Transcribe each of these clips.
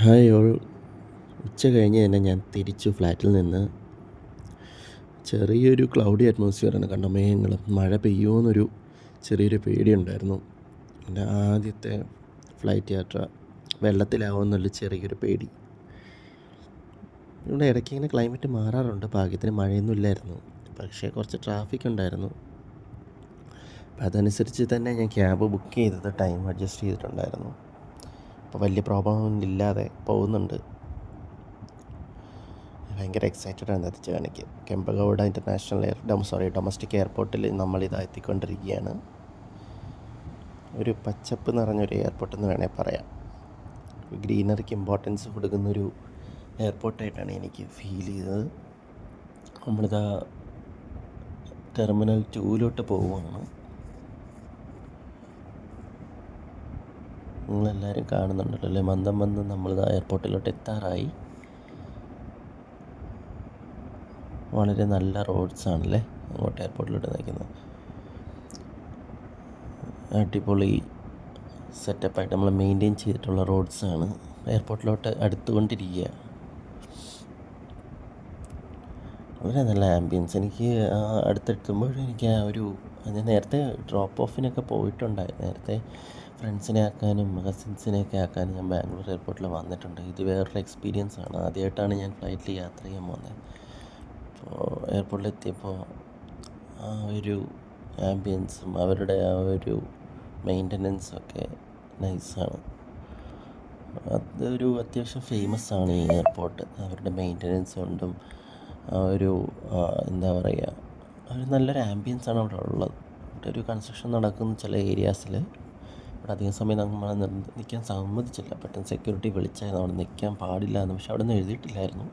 Hi all. ഉച്ച കഴിഞ്ഞ് തന്നെ ഞാൻ തിരിച്ചു ഫ്ലാറ്റിൽ നിന്ന്. ചെറിയൊരു ക്ലൗഡി അറ്റ്മോസ്ഫിയറാണ് കണ്ട? മേഘങ്ങൾ മഴ പെയ്യുമെന്നൊരു ചെറിയൊരു പേടിയുണ്ടായിരുന്നു. എന്റെ ആദ്യത്തെ ഫ്ലൈറ്റ് യാത്ര വെള്ളത്തിലാവുമെന്നുള്ള ചെറിയൊരു പേടി. ഇവിടെ ഇടയ്ക്ക് ഇങ്ങനെ ക്ലൈമറ്റ് മാറാറുണ്ട്. ഭാഗ്യത്തിന് മഴയൊന്നും ഇല്ലായിരുന്നു. പക്ഷേ കുറച്ച് ട്രാഫിക് ഉണ്ടായിരുന്നു. അപ്പം അതനുസരിച്ച് തന്നെ ഞാൻ ക്യാബ് ബുക്ക് ചെയ്തത് ടൈം അഡ്ജസ്റ്റ് ചെയ്തിട്ടുണ്ടായിരുന്നു. അപ്പോൾ വലിയ പ്രോബ്ലം ഇല്ലാതെ പോകുന്നുണ്ട്. ഭയങ്കര എക്സൈറ്റഡ് ആണ് എത്തിച്ച കാണിക്ക് കെമ്പഗൗഡ ഇന്റർനാഷണൽ എയർ ഡോ സോറി ഡൊമസ്റ്റിക് എയർപോർട്ടിൽ നമ്മളിതാ എത്തിക്കൊണ്ടിരിക്കുകയാണ്. ഒരു പച്ചപ്പ് നിറഞ്ഞൊരു എയർപോർട്ട് എന്ന് വേണേൽ പറയാം. ഗ്രീനറിക്ക് ഇമ്പോർട്ടൻസ് കൊടുക്കുന്നൊരു എയർപോർട്ടായിട്ടാണ് എനിക്ക് ഫീൽ ചെയ്തത്. നമ്മളിതാ ടെർമിനൽ ടൂവിലോട്ട് പോവുകയാണ്. നിങ്ങളെല്ലാവരും കാണുന്നുണ്ടല്ലോ അല്ലേ? മന്ദം മന്ദം നമ്മൾ എയർപോർട്ടിലോട്ട് എത്താറായി. വളരെ നല്ല റോഡ്സ് ആണല്ലേ അങ്ങോട്ട് എയർപോർട്ടിലോട്ട് നയിക്കുന്നത് അടിപൊളി സെറ്റപ്പായിട്ട് നമ്മൾ മെയിന്റെയിൻ ചെയ്തിട്ടുള്ള റോഡ്സാണ് എയർപോർട്ടിലോട്ട് അടുത്തുകൊണ്ടിരിക്കുക. വളരെ നല്ല ആംബിയൻസ് എനിക്ക് അടുത്തെത്തുമ്പോഴും എനിക്ക് ആ ഒരു ഞാൻ നേരത്തെ ഡ്രോപ്പ് ഓഫിനൊക്കെ പോയിട്ടുണ്ടായി നേരത്തെ ഫ്രണ്ട്സിനെ ആക്കാനും കസിൻസിനെയൊക്കെ ആക്കാനും ഞാൻ ബാംഗ്ലൂർ എയർപോർട്ടിൽ വന്നിട്ടുണ്ട്. ഇത് വേറൊരു എക്സ്പീരിയൻസ് ആണ്. ആദ്യമായിട്ടാണ് ഞാൻ ഫ്ലൈറ്റിൽ യാത്ര ചെയ്യാൻ പോകുന്നത്. അപ്പോൾ എയർപോർട്ടിൽ എത്തിയപ്പോൾ ആ ഒരു ആംബിയൻസും അവരുടെ ആ ഒരു മെയിന്റനൻസും ഒക്കെ നൈസാണ് അതൊരു അത്യാവശ്യം ഫേമസ് ആണ് ഈ എയർപോർട്ട് അവരുടെ മെയിന്റനൻസ് കൊണ്ടും ഒരു എന്താ പറയുക ഒരു നല്ലൊരു ആംബിയൻസ് ആണ് അവിടെ ഉള്ളത്. ഇവിടെ ഒരു കൺസ്ട്രക്ഷൻ നടക്കുന്ന ചില ഏരിയാസിൽ ഇവിടെ അധികം സമയം നമ്മൾ നിൽക്കാൻ സമ്മതിച്ചില്ല. പെട്ടെന്ന് സെക്യൂരിറ്റി വിളിച്ചായിരുന്നു. അവിടെ നിൽക്കാൻ പാടില്ല എന്ന് പക്ഷെ അവിടെ നിന്ന് എഴുതിയിട്ടില്ലായിരുന്നു.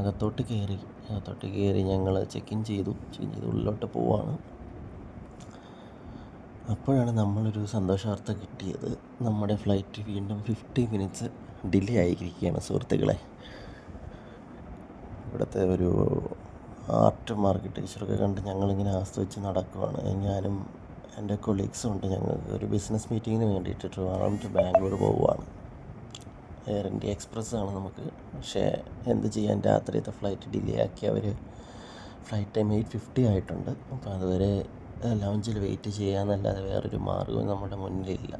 അകത്തോട്ട് കയറി അകത്തോട്ട് കയറി ഞങ്ങൾ ചെക്ക് ഇൻ ചെയ്തു. ചെക്ക് ഇൻ ചെയ്ത് ഉള്ളിലോട്ട് പോവാണ്. അപ്പോഴാണ് നമ്മളൊരു സന്തോഷവാർത്ത കിട്ടിയത്. നമ്മുടെ ഫ്ലൈറ്റ് വീണ്ടും ഫിഫ്റ്റി മിനിറ്റ്സ് ഡിലേ ആയിരിക്കുകയാണ് സുഹൃത്തുക്കളെ. ഇവിടുത്തെ ഒരു ആർട്ട് മാർക്കറ്റ് ടീച്ചറൊക്കെ കണ്ട് ഞങ്ങളിങ്ങനെ ആസ്വദിച്ച് നടക്കുവാണ്. ഞാനും എന്റെ കൊളീഗ്സും ഉണ്ട്. ഞങ്ങൾക്ക് ഒരു ബിസിനസ് മീറ്റിങ്ങിന് വേണ്ടിയിട്ട് ട്രിവാൻഡ്രം ടു ബാംഗ്ലൂർ പോവുകയാണ് എയർ ഇന്ത്യ എക്സ്പ്രസ് ആണ് നമുക്ക്. പക്ഷേ എന്ത് ചെയ്യാൻ രാത്രിയത്തെ ഫ്ലൈറ്റ് ഡിലേ ആക്കി അവർ ഫ്ലൈറ്റ് ടൈം എയ്റ്റ് ഫിഫ്റ്റി ആയിട്ടുണ്ട്. അപ്പോൾ അതുവരെ ലൗഞ്ചിൽ വെയിറ്റ് ചെയ്യാന്നല്ലാതെ വേറൊരു മാർഗവും നമ്മുടെ മുന്നിലില്ല.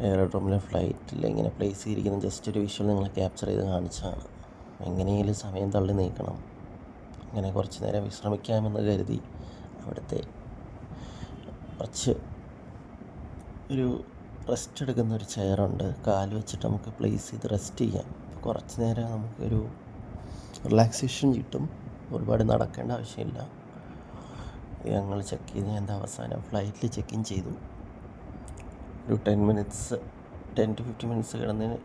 എയറോഡ്രോമിലെ ഫ്ലൈറ്റിൽ ഇങ്ങനെ പ്ലേസ് ചെയ്തിരിക്കുന്ന ജസ്റ്റ് ഒരു വിഷ്വൽ നിങ്ങളെ ക്യാപ്ചർ ചെയ്ത് കാണിച്ചതാണ്. എങ്ങനെയെങ്കിലും സമയം തള്ളി നീക്കണം. അങ്ങനെ കുറച്ച് നേരം വിശ്രമിക്കാമെന്ന് കരുതി അവിടുത്തെ കുറച്ച് ഒരു റെസ്റ്റ് എടുക്കുന്ന ഒരു ചെയറുണ്ട് കാൽ വെച്ചിട്ട് നമുക്ക് പ്ലേസ് ചെയ്ത് റെസ്റ്റ് ചെയ്യാം. കുറച്ച് നേരം നമുക്കൊരു റിലാക്സേഷൻ കിട്ടും. ഒരുപാട് നടക്കേണ്ട ആവശ്യമില്ല. ഞങ്ങൾ ചെക്ക് ചെയ്ത് ഞാൻ അവസാനം ഫ്ലൈറ്റിൽ ചെക്ക് ഇൻ ചെയ്തു. ഒരു ten minutes ten to fifty minutes കിടന്നതിന്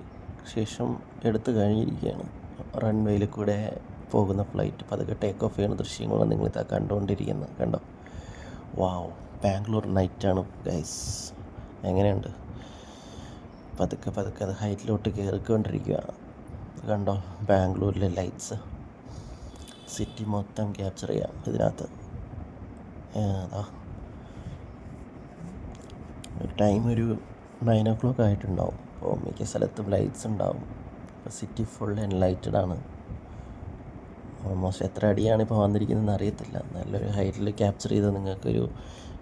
ശേഷം എടുത്തു കഴിഞ്ഞിരിക്കുകയാണ്. റൺവേയിൽ കൂടെ പോകുന്ന ഫ്ലൈറ്റ് പതുക്കെ ടേക്ക് ഓഫ് ചെയ്യുന്ന ദൃശ്യങ്ങളാണ് നിങ്ങളിതാ കണ്ടുകൊണ്ടിരിക്കുന്നത് കണ്ടോ? വാവ് ബാംഗ്ലൂർ നൈറ്റാണ് ഗൈസ് എങ്ങനെയുണ്ട്? പതുക്കെ പതുക്കെ അത് ഹൈറ്റിലോട്ട് കയറിക്കൊണ്ടിരിക്കുക കണ്ടോ? ബാംഗ്ലൂരിലെ ലൈറ്റ്സ് സിറ്റി മൊത്തം ക്യാപ്ചർ ചെയ്യാം ഇതിനകത്ത്. അതാ. ടൈം ഒരു നയൻ ഓ ക്ലോക്ക് ആയിട്ടുണ്ടാവും. അപ്പോൾ മിക്ക സ്ഥലത്തും ലൈറ്റ്സ് ഉണ്ടാവും. സിറ്റി ഫുൾ എൻലൈറ്റഡ് ആണ്. ഓൾമോസ്റ്റ് എത്ര അടിയാണ് ഇപ്പോൾ വന്നിരിക്കുന്നതെന്ന് അറിയത്തില്ല. നല്ലൊരു ഹൈറ്റിൽ ക്യാപ്ചർ ചെയ്ത് നിങ്ങൾക്കൊരു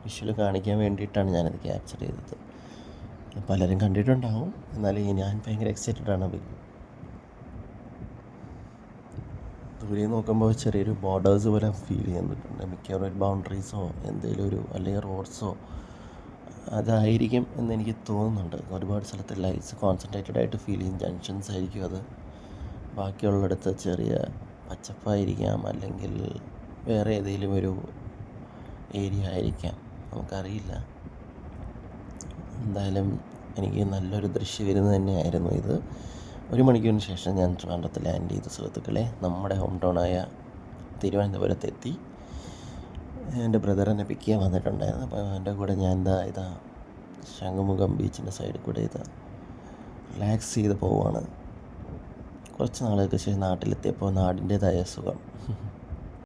വിഷ്വൽ കാണിക്കാൻ വേണ്ടിയിട്ടാണ് ഞാനത് ക്യാപ്ചർ ചെയ്തത്. പലരും കണ്ടിട്ടുണ്ടാവും. എന്നാലും ഞാൻ ഭയങ്കര എക്സൈറ്റഡ് ആണ് ദൂരെ നോക്കുമ്പോൾ ചെറിയൊരു ബോർഡേഴ്സ് പോലെ ഫീൽ ചെയ്യുന്നുണ്ട് മിക്കവാറും ഒരു ബൗണ്ടറീസോ എന്തെങ്കിലും ഒരു അല്ലെങ്കിൽ റോഡ്സോ അതായിരിക്കും എന്ന് എനിക്ക് തോന്നുന്നുണ്ട്. ഒരുപാട് സ്ഥലത്ത് ലൈറ്റ്സ് കോൺസെൻട്രേറ്റഡ് ആയിട്ട് ഫീൽ ചെയ്യും. ജംഗ്ഷൻസ് ആയിരിക്കും അത്. ബാക്കിയുള്ളിടത്ത് ചെറിയ പച്ചപ്പായിരിക്കാം അല്ലെങ്കിൽ വേറെ ഏതെങ്കിലും ഒരു ഏരിയ ആയിരിക്കാം. നമുക്കറിയില്ല. എന്തായാലും എനിക്ക് നല്ലൊരു ദൃശ്യം ദൃശ്യവിരുന്ന് തന്നെയായിരുന്നു ഇത്. ഒരു മണിക്കൂറിന് ശേഷം ഞാൻ ട്രിവാൻഡ്രത്ത് ലാൻഡ് ചെയ്ത സുഹൃത്തുക്കളെ. നമ്മുടെ ഹോം ടൗണായ തിരുവനന്തപുരത്തെത്തി എന്റെ ബ്രദർ എന്നെ പിക്ക് ചെയ്യാൻ വന്നിട്ടുണ്ടായിരുന്നു. അപ്പോൾ എന്റെ കൂടെ ഞാൻ എന്താ ഇതാ ശംഖുമുഖം ബീച്ചിന്റെ സൈഡിൽ കൂടെ ഇത് റിലാക്സ് ചെയ്ത് പോവുകയാണ്. കുറച്ച് നാളുകൾക്ക് ശേഷം നാട്ടിലെത്തിയപ്പോൾ നാടിന്റേതായ സുഖം.